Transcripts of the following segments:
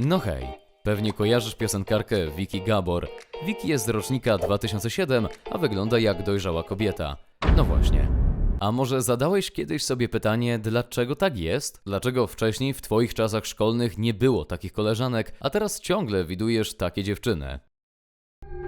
No hej, pewnie kojarzysz piosenkarkę Vicky Gabor. Vicky jest z rocznika 2007, a wygląda jak dojrzała kobieta. No właśnie. A może zadałeś kiedyś sobie pytanie, dlaczego tak jest? Dlaczego wcześniej w twoich czasach szkolnych nie było takich koleżanek, a teraz ciągle widujesz takie dziewczyny?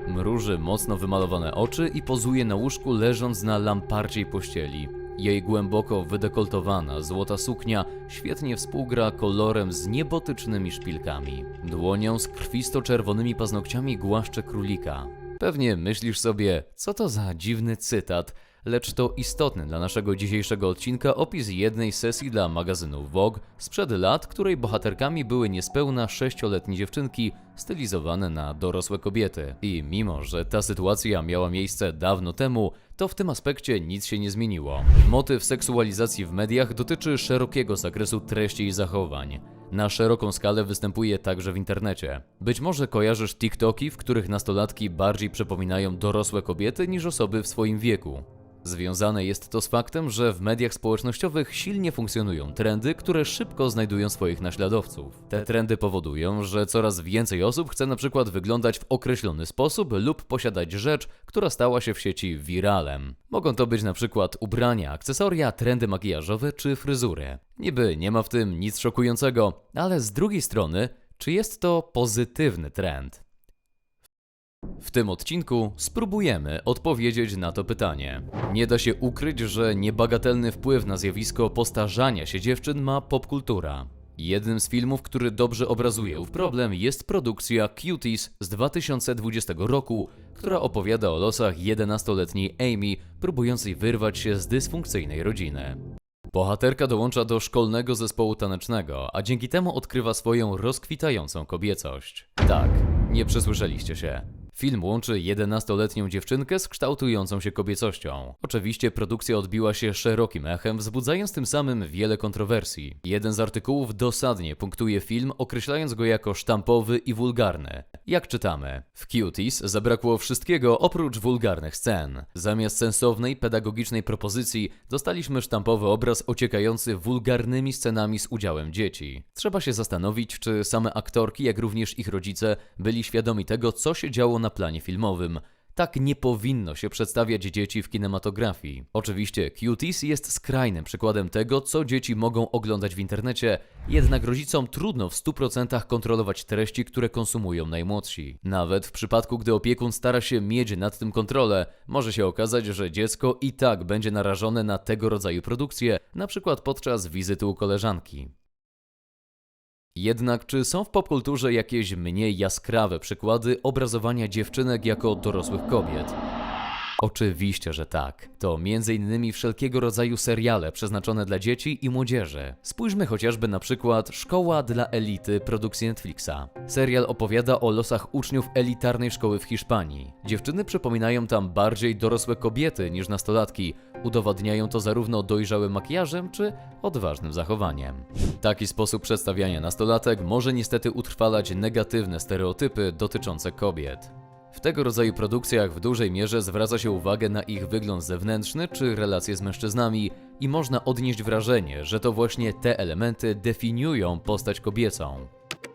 Mruży mocno wymalowane oczy i pozuje na łóżku leżąc na lamparciej pościeli. Jej głęboko wydekoltowana, złota suknia świetnie współgra kolorem z niebotycznymi szpilkami. Dłonią z krwisto-czerwonymi paznokciami głaszcze królika. Pewnie myślisz sobie, co to za dziwny cytat, lecz to istotny dla naszego dzisiejszego odcinka opis jednej sesji dla magazynu Vogue sprzed lat, której bohaterkami były niespełna sześcioletnie dziewczynki stylizowane na dorosłe kobiety. I mimo, że ta sytuacja miała miejsce dawno temu, to w tym aspekcie nic się nie zmieniło. Motyw seksualizacji w mediach dotyczy szerokiego zakresu treści i zachowań. Na szeroką skalę występuje także w internecie. Być może kojarzysz TikToki, w których nastolatki bardziej przypominają dorosłe kobiety niż osoby w swoim wieku. Związane jest to z faktem, że w mediach społecznościowych silnie funkcjonują trendy, które szybko znajdują swoich naśladowców. Te trendy powodują, że coraz więcej osób chce na przykład wyglądać w określony sposób lub posiadać rzecz, która stała się w sieci wiralem. Mogą to być na przykład ubrania, akcesoria, trendy makijażowe czy fryzury. Niby nie ma w tym nic szokującego, ale z drugiej strony, czy jest to pozytywny trend? W tym odcinku spróbujemy odpowiedzieć na to pytanie. Nie da się ukryć, że niebagatelny wpływ na zjawisko postarzania się dziewczyn ma popkultura. Jednym z filmów, który dobrze obrazuje ów problem jest produkcja Cuties z 2020 roku, która opowiada o losach 11-letniej Amy próbującej wyrwać się z dysfunkcyjnej rodziny. Bohaterka dołącza do szkolnego zespołu tanecznego, a dzięki temu odkrywa swoją rozkwitającą kobiecość. Tak, nie przesłyszeliście się. Film łączy 11-letnią dziewczynkę z kształtującą się kobiecością. Oczywiście produkcja odbiła się szerokim echem, wzbudzając tym samym wiele kontrowersji. Jeden z artykułów dosadnie punktuje film, określając go jako sztampowy i wulgarny. Jak czytamy, w Cuties zabrakło wszystkiego oprócz wulgarnych scen. Zamiast sensownej, pedagogicznej propozycji dostaliśmy sztampowy obraz ociekający wulgarnymi scenami z udziałem dzieci. Trzeba się zastanowić, czy same aktorki, jak również ich rodzice byli świadomi tego, co się działo na planie filmowym. Tak nie powinno się przedstawiać dzieci w kinematografii. Oczywiście Cuties jest skrajnym przykładem tego, co dzieci mogą oglądać w internecie, jednak rodzicom trudno w 100% kontrolować treści, które konsumują najmłodsi. Nawet w przypadku, gdy opiekun stara się mieć nad tym kontrolę, może się okazać, że dziecko i tak będzie narażone na tego rodzaju produkcje, przykład podczas wizyty u koleżanki. Jednak czy są w popkulturze jakieś mniej jaskrawe przykłady obrazowania dziewczynek jako dorosłych kobiet? Oczywiście, że tak. To m.in. wszelkiego rodzaju seriale przeznaczone dla dzieci i młodzieży. Spójrzmy chociażby na przykład Szkoła dla Elity produkcji Netflixa. Serial opowiada o losach uczniów elitarnej szkoły w Hiszpanii. Dziewczyny przypominają tam bardziej dorosłe kobiety niż nastolatki. Udowadniają to zarówno dojrzałym makijażem czy odważnym zachowaniem. Taki sposób przedstawiania nastolatek może niestety utrwalać negatywne stereotypy dotyczące kobiet. W tego rodzaju produkcjach w dużej mierze zwraca się uwagę na ich wygląd zewnętrzny czy relacje z mężczyznami i można odnieść wrażenie, że to właśnie te elementy definiują postać kobiecą.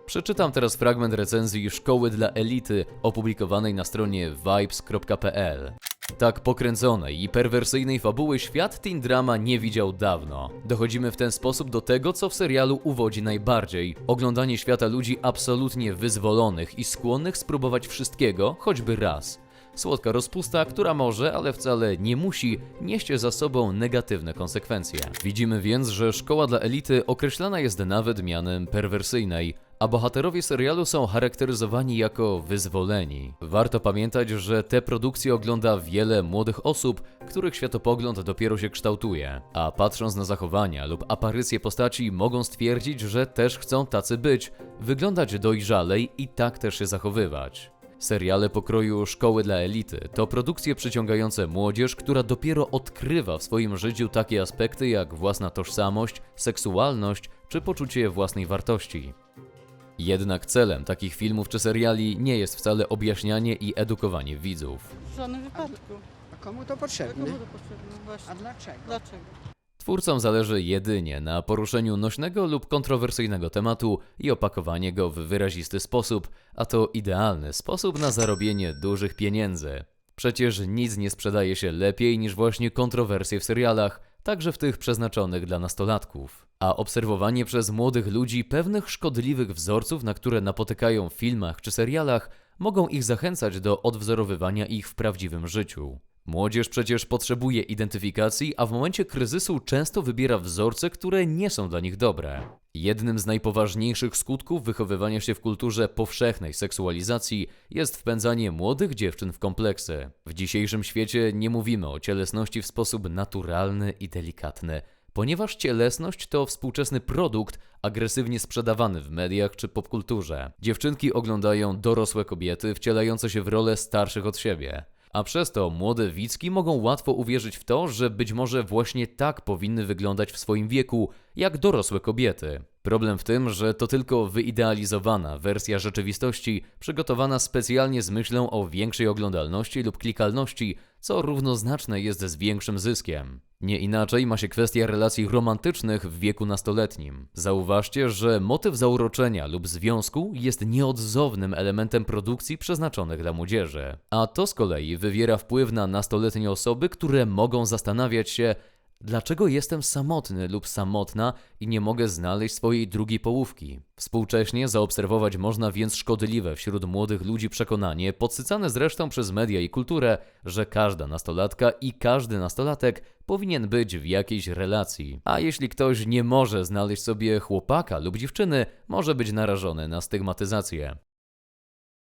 Przeczytam teraz fragment recenzji Szkoły dla Elity opublikowanej na stronie vibes.pl. Tak pokręconej i perwersyjnej fabuły świat teen drama nie widział dawno. Dochodzimy w ten sposób do tego, co w serialu uwodzi najbardziej. Oglądanie świata ludzi absolutnie wyzwolonych i skłonnych spróbować wszystkiego, choćby raz. Słodka rozpusta, która może, ale wcale nie musi, nieść za sobą negatywne konsekwencje. Widzimy więc, że szkoła dla elity określana jest nawet mianem perwersyjnej, a bohaterowie serialu są charakteryzowani jako wyzwoleni. Warto pamiętać, że te produkcje ogląda wiele młodych osób, których światopogląd dopiero się kształtuje, a patrząc na zachowania lub aparycje postaci mogą stwierdzić, że też chcą tacy być, wyglądać dojrzalej i tak też się zachowywać. Seriale pokroju Szkoły dla Elity to produkcje przyciągające młodzież, która dopiero odkrywa w swoim życiu takie aspekty jak własna tożsamość, seksualność czy poczucie własnej wartości. Jednak celem takich filmów czy seriali nie jest wcale objaśnianie i edukowanie widzów. W żadnym wypadku. A komu to A potrzebne? komu to potrzebne? Właśnie. A dlaczego? Dlaczego? Twórcom zależy jedynie na poruszeniu nośnego lub kontrowersyjnego tematu i opakowanie go w wyrazisty sposób, a to idealny sposób na zarobienie dużych pieniędzy. Przecież nic nie sprzedaje się lepiej niż właśnie kontrowersje w serialach, także w tych przeznaczonych dla nastolatków. A obserwowanie przez młodych ludzi pewnych szkodliwych wzorców, na które napotykają w filmach czy serialach, mogą ich zachęcać do odwzorowywania ich w prawdziwym życiu. Młodzież przecież potrzebuje identyfikacji, a w momencie kryzysu często wybiera wzorce, które nie są dla nich dobre. Jednym z najpoważniejszych skutków wychowywania się w kulturze powszechnej seksualizacji jest wpędzanie młodych dziewczyn w kompleksy. W dzisiejszym świecie nie mówimy o cielesności w sposób naturalny i delikatny, ponieważ cielesność to współczesny produkt agresywnie sprzedawany w mediach czy popkulturze. Dziewczynki oglądają dorosłe kobiety wcielające się w rolę starszych od siebie. A przez to młode widzki mogą łatwo uwierzyć w to, że być może właśnie tak powinny wyglądać w swoim wieku, jak dorosłe kobiety. Problem w tym, że to tylko wyidealizowana wersja rzeczywistości, przygotowana specjalnie z myślą o większej oglądalności lub klikalności, co równoznaczne jest z większym zyskiem. Nie inaczej ma się kwestia relacji romantycznych w wieku nastoletnim. Zauważcie, że motyw zauroczenia lub związku jest nieodzownym elementem produkcji przeznaczonych dla młodzieży. A to z kolei wywiera wpływ na nastoletnie osoby, które mogą zastanawiać się, Dlaczego jestem samotny lub samotna i nie mogę znaleźć swojej drugiej połówki? Współcześnie zaobserwować można więc szkodliwe wśród młodych ludzi przekonanie, podsycane zresztą przez media i kulturę, że każda nastolatka i każdy nastolatek powinien być w jakiejś relacji. A jeśli ktoś nie może znaleźć sobie chłopaka lub dziewczyny, może być narażony na stygmatyzację.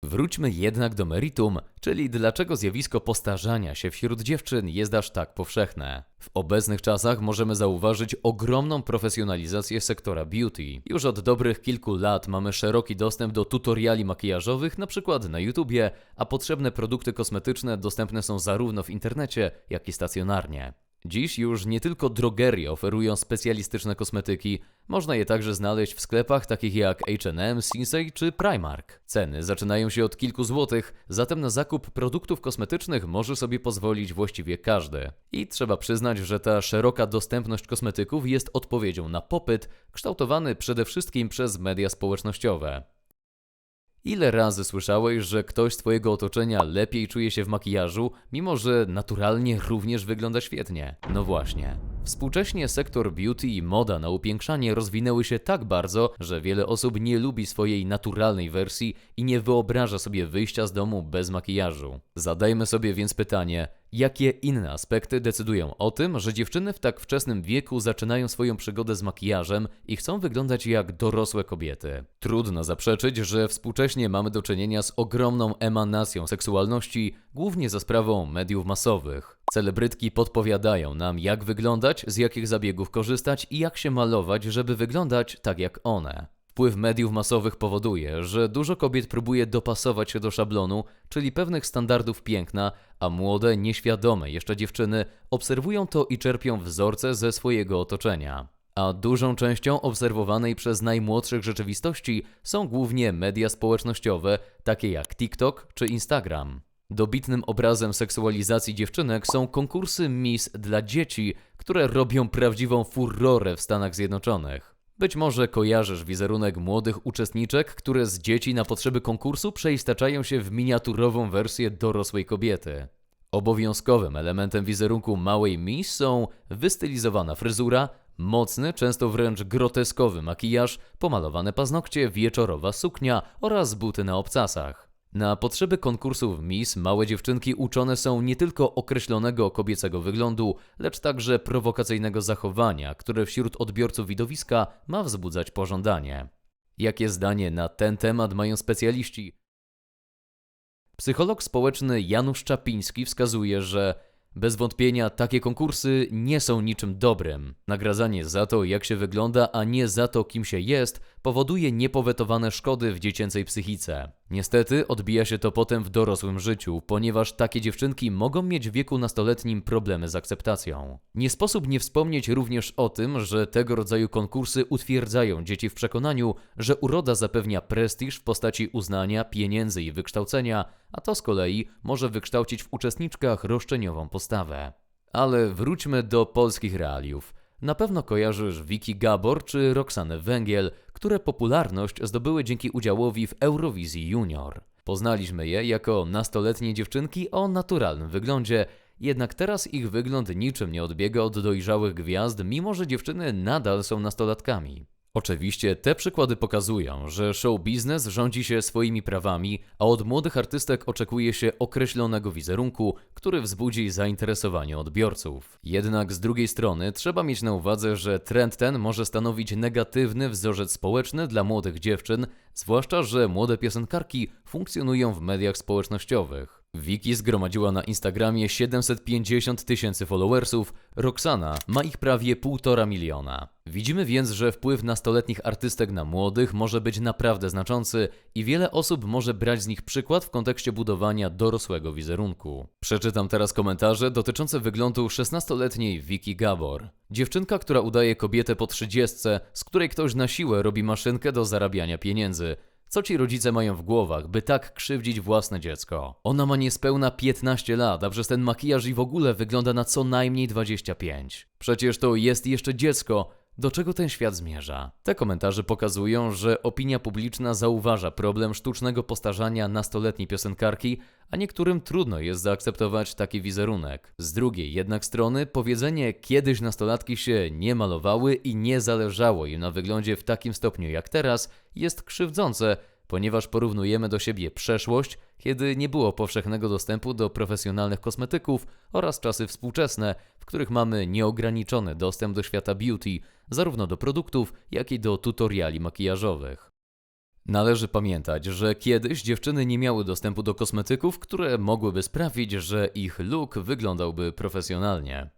Wróćmy jednak do meritum, czyli dlaczego zjawisko postarzania się wśród dziewczyn jest aż tak powszechne. W obecnych czasach możemy zauważyć ogromną profesjonalizację sektora beauty. Już od dobrych kilku lat mamy szeroki dostęp do tutoriali makijażowych, np. na YouTubie, a potrzebne produkty kosmetyczne dostępne są zarówno w internecie, jak i stacjonarnie. Dziś już nie tylko drogerie oferują specjalistyczne kosmetyki, można je także znaleźć w sklepach takich jak H&M, Sinsei czy Primark. Ceny zaczynają się od kilku złotych, zatem na zakup produktów kosmetycznych może sobie pozwolić właściwie każdy. I trzeba przyznać, że ta szeroka dostępność kosmetyków jest odpowiedzią na popyt, kształtowany przede wszystkim przez media społecznościowe. Ile razy słyszałeś, że ktoś z twojego otoczenia lepiej czuje się w makijażu, mimo że naturalnie również wygląda świetnie? No właśnie. Współcześnie sektor beauty i moda na upiększanie rozwinęły się tak bardzo, że wiele osób nie lubi swojej naturalnej wersji i nie wyobraża sobie wyjścia z domu bez makijażu. Zadajmy sobie więc pytanie, Jakie inne aspekty decydują o tym, że dziewczyny w tak wczesnym wieku zaczynają swoją przygodę z makijażem i chcą wyglądać jak dorosłe kobiety? Trudno zaprzeczyć, że współcześnie mamy do czynienia z ogromną emanacją seksualności, głównie za sprawą mediów masowych. Celebrytki podpowiadają nam, jak wyglądać, z jakich zabiegów korzystać i jak się malować, żeby wyglądać tak jak one. Wpływ mediów masowych powoduje, że dużo kobiet próbuje dopasować się do szablonu, czyli pewnych standardów piękna, a młode, nieświadome jeszcze dziewczyny obserwują to i czerpią wzorce ze swojego otoczenia. A dużą częścią obserwowanej przez najmłodszych rzeczywistości są głównie media społecznościowe, takie jak TikTok czy Instagram. Dobitnym obrazem seksualizacji dziewczynek są konkursy Miss dla dzieci, które robią prawdziwą furorę w Stanach Zjednoczonych. Być może kojarzysz wizerunek młodych uczestniczek, które z dzieci na potrzeby konkursu przeistaczają się w miniaturową wersję dorosłej kobiety. Obowiązkowym elementem wizerunku małej Miss są wystylizowana fryzura, mocny, często wręcz groteskowy makijaż, pomalowane paznokcie, wieczorowa suknia oraz buty na obcasach. Na potrzeby konkursów Miss małe dziewczynki uczone są nie tylko określonego kobiecego wyglądu, lecz także prowokacyjnego zachowania, które wśród odbiorców widowiska ma wzbudzać pożądanie. Jakie zdanie na ten temat mają specjaliści? Psycholog społeczny Janusz Czapiński wskazuje, że bez wątpienia takie konkursy nie są niczym dobrym. Nagradzanie za to, jak się wygląda, a nie za to, kim się jest, powoduje niepowetowane szkody w dziecięcej psychice. Niestety odbija się to potem w dorosłym życiu, ponieważ takie dziewczynki mogą mieć w wieku nastoletnim problemy z akceptacją. Nie sposób nie wspomnieć również o tym, że tego rodzaju konkursy utwierdzają dzieci w przekonaniu, że uroda zapewnia prestiż w postaci uznania, pieniędzy i wykształcenia, a to z kolei może wykształcić w uczestniczkach roszczeniową postawę. Ale wróćmy do polskich realiów. Na pewno kojarzysz Vicky Gabor czy Roxanę Węgiel, które popularność zdobyły dzięki udziałowi w Eurowizji Junior. Poznaliśmy je jako nastoletnie dziewczynki o naturalnym wyglądzie, jednak teraz ich wygląd niczym nie odbiega od dojrzałych gwiazd, mimo że dziewczyny nadal są nastolatkami. Oczywiście te przykłady pokazują, że show biznes rządzi się swoimi prawami, a od młodych artystek oczekuje się określonego wizerunku, który wzbudzi zainteresowanie odbiorców. Jednak z drugiej strony trzeba mieć na uwadze, że trend ten może stanowić negatywny wzorzec społeczny dla młodych dziewczyn, zwłaszcza że młode piosenkarki funkcjonują w mediach społecznościowych. Wiki zgromadziła na Instagramie 750 tysięcy followersów, Roxana ma ich prawie 1,5 miliona. Widzimy więc, że wpływ nastoletnich artystek na młodych może być naprawdę znaczący i wiele osób może brać z nich przykład w kontekście budowania dorosłego wizerunku. Przeczytam teraz komentarze dotyczące wyglądu 16-letniej Wiki Gabor. Dziewczynka, która udaje kobietę po 30, z której ktoś na siłę robi maszynkę do zarabiania pieniędzy. Co ci rodzice mają w głowach, by tak krzywdzić własne dziecko? Ona ma niespełna 15 lat, a przez ten makijaż i w ogóle wygląda na co najmniej 25. Przecież to jest jeszcze dziecko. Do czego ten świat zmierza? Te komentarze pokazują, że opinia publiczna zauważa problem sztucznego postarzania nastoletniej piosenkarki, a niektórym trudno jest zaakceptować taki wizerunek. Z drugiej jednak strony powiedzenie kiedyś nastolatki się nie malowały i nie zależało im na wyglądzie w takim stopniu jak teraz jest krzywdzące, ponieważ porównujemy do siebie przeszłość, kiedy nie było powszechnego dostępu do profesjonalnych kosmetyków oraz czasy współczesne, w których mamy nieograniczony dostęp do świata beauty, zarówno do produktów, jak i do tutoriali makijażowych. Należy pamiętać, że kiedyś dziewczyny nie miały dostępu do kosmetyków, które mogłyby sprawić, że ich look wyglądałby profesjonalnie.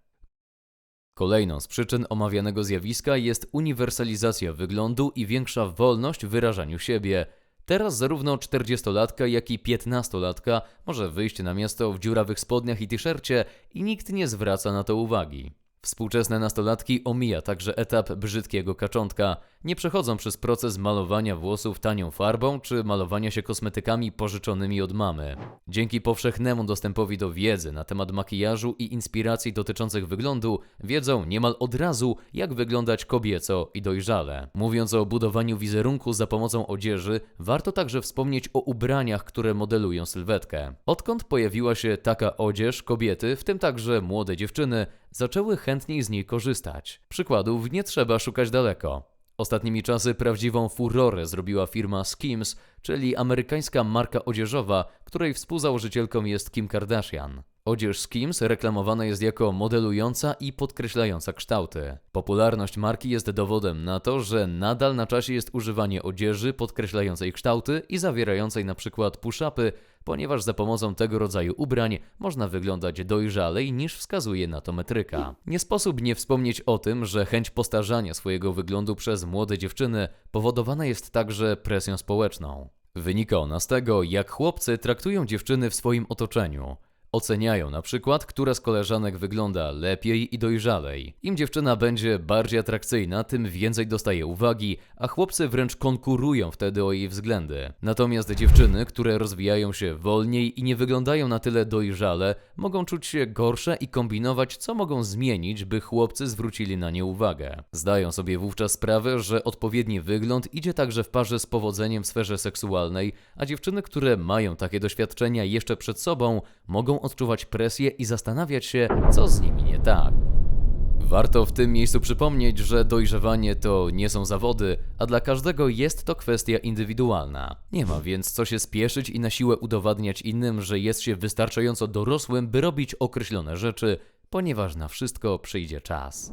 Kolejną z przyczyn omawianego zjawiska jest uniwersalizacja wyglądu i większa wolność w wyrażaniu siebie. Teraz zarówno 40-latka, jak i 15-latka może wyjść na miasto w dziurawych spodniach i t-shircie i nikt nie zwraca na to uwagi. Współczesne nastolatki omija także etap brzydkiego kaczątka. Nie przechodzą przez proces malowania włosów tanią farbą czy malowania się kosmetykami pożyczonymi od mamy. Dzięki powszechnemu dostępowi do wiedzy na temat makijażu i inspiracji dotyczących wyglądu, wiedzą niemal od razu, jak wyglądać kobieco i dojrzale. Mówiąc o budowaniu wizerunku za pomocą odzieży, warto także wspomnieć o ubraniach, które modelują sylwetkę. Odkąd pojawiła się taka odzież, kobiety, w tym także młode dziewczyny, zaczęły chętniej z niej korzystać. Przykładów nie trzeba szukać daleko. Ostatnimi czasy prawdziwą furorę zrobiła firma Skims, czyli amerykańska marka odzieżowa, której współzałożycielką jest Kim Kardashian. Odzież Skims reklamowana jest jako modelująca i podkreślająca kształty. Popularność marki jest dowodem na to, że nadal na czasie jest używanie odzieży podkreślającej kształty i zawierającej przykład push-upy, ponieważ za pomocą tego rodzaju ubrań można wyglądać dojrzalej niż wskazuje na to metryka. Nie sposób nie wspomnieć o tym, że chęć postarzania swojego wyglądu przez młode dziewczyny powodowana jest także presją społeczną. Wynika ona z tego, jak chłopcy traktują dziewczyny w swoim otoczeniu. Oceniają na przykład, która z koleżanek wygląda lepiej i dojrzalej. Im dziewczyna będzie bardziej atrakcyjna, tym więcej dostaje uwagi, a chłopcy wręcz konkurują wtedy o jej względy. Natomiast dziewczyny, które rozwijają się wolniej i nie wyglądają na tyle dojrzale, mogą czuć się gorsze i kombinować, co mogą zmienić, by chłopcy zwrócili na nie uwagę. Zdają sobie wówczas sprawę, że odpowiedni wygląd idzie także w parze z powodzeniem w sferze seksualnej, a dziewczyny, które mają takie doświadczenia jeszcze przed sobą, mogą odczuwać presję i zastanawiać się, co z nimi nie tak. Warto w tym miejscu przypomnieć, że dojrzewanie to nie są zawody, a dla każdego jest to kwestia indywidualna. Nie ma więc co się spieszyć i na siłę udowadniać innym, że jest się wystarczająco dorosłym, by robić określone rzeczy, ponieważ na wszystko przyjdzie czas.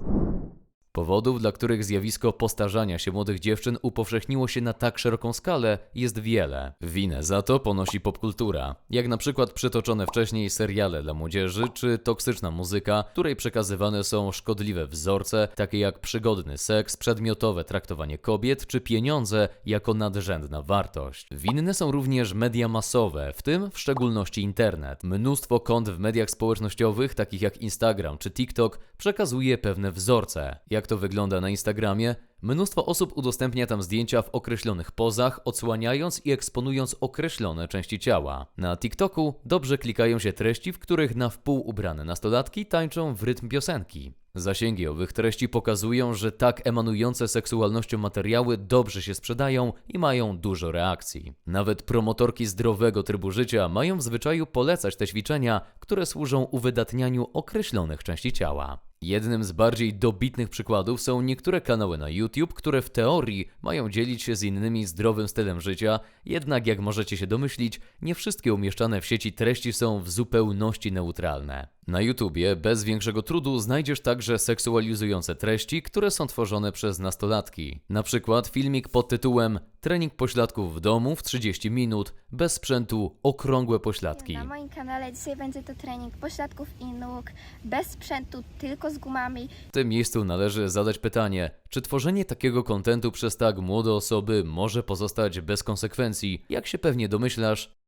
Powodów, dla których zjawisko postarzania się młodych dziewczyn upowszechniło się na tak szeroką skalę, jest wiele. Winę za to ponosi popkultura, jak na przykład przytoczone wcześniej seriale dla młodzieży, czy toksyczna muzyka, której przekazywane są szkodliwe wzorce, takie jak przygodny seks, przedmiotowe traktowanie kobiet, czy pieniądze jako nadrzędna wartość. Winne są również media masowe, w tym w szczególności internet. Mnóstwo kont w mediach społecznościowych, takich jak Instagram czy TikTok, przekazuje pewne wzorce. Jak to wygląda na Instagramie? Mnóstwo osób udostępnia tam zdjęcia w określonych pozach, odsłaniając i eksponując określone części ciała. Na TikToku dobrze klikają się treści, w których na wpół ubrane nastolatki tańczą w rytm piosenki. Zasięgi owych treści pokazują, że tak emanujące seksualnością materiały dobrze się sprzedają i mają dużo reakcji. Nawet promotorki zdrowego trybu życia mają w zwyczaju polecać te ćwiczenia, które służą uwydatnianiu określonych części ciała. Jednym z bardziej dobitnych przykładów są niektóre kanały na YouTube, które w teorii mają dzielić się z innymi zdrowym stylem życia, jednak jak możecie się domyślić, nie wszystkie umieszczane w sieci treści są w zupełności neutralne. Na YouTubie bez większego trudu znajdziesz także seksualizujące treści, które są tworzone przez nastolatki. Na przykład filmik pod tytułem Trening pośladków w domu w 30 minut, bez sprzętu, okrągłe pośladki. Na moim kanale dzisiaj będzie to trening pośladków i nóg, bez sprzętu, tylko z gumami. W tym miejscu należy zadać pytanie, czy tworzenie takiego kontentu przez tak młode osoby może pozostać bez konsekwencji? Jak się pewnie domyślasz,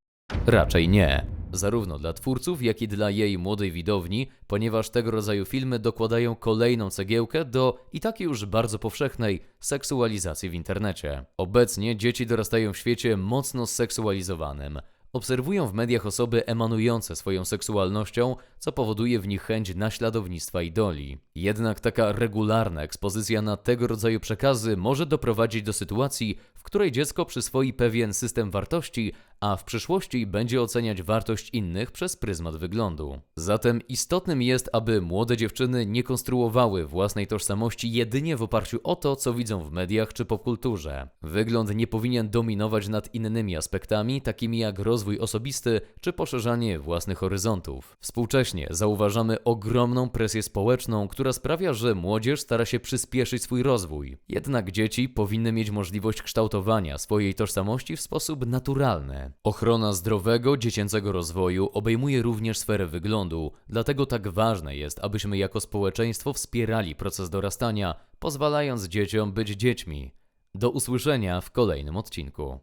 raczej nie. Zarówno dla twórców, jak i dla jej młodej widowni, ponieważ tego rodzaju filmy dokładają kolejną cegiełkę do i tak już bardzo powszechnej seksualizacji w internecie. Obecnie dzieci dorastają w świecie mocno seksualizowanym. Obserwują w mediach osoby emanujące swoją seksualnością, co powoduje w nich chęć naśladownictwa idoli. Jednak taka regularna ekspozycja na tego rodzaju przekazy może doprowadzić do sytuacji, w której dziecko przyswoi pewien system wartości, a w przyszłości będzie oceniać wartość innych przez pryzmat wyglądu. Zatem istotnym jest, aby młode dziewczyny nie konstruowały własnej tożsamości jedynie w oparciu o to, co widzą w mediach czy popkulturze. Wygląd nie powinien dominować nad innymi aspektami, takimi jak rozwój osobisty czy poszerzanie własnych horyzontów. Współcześnie zauważamy ogromną presję społeczną, która sprawia, że młodzież stara się przyspieszyć swój rozwój. Jednak dzieci powinny mieć możliwość kształtowania swojej tożsamości w sposób naturalny. Ochrona zdrowego, dziecięcego rozwoju obejmuje również sferę wyglądu, dlatego tak ważne jest, abyśmy jako społeczeństwo wspierali proces dorastania, pozwalając dzieciom być dziećmi. Do usłyszenia w kolejnym odcinku.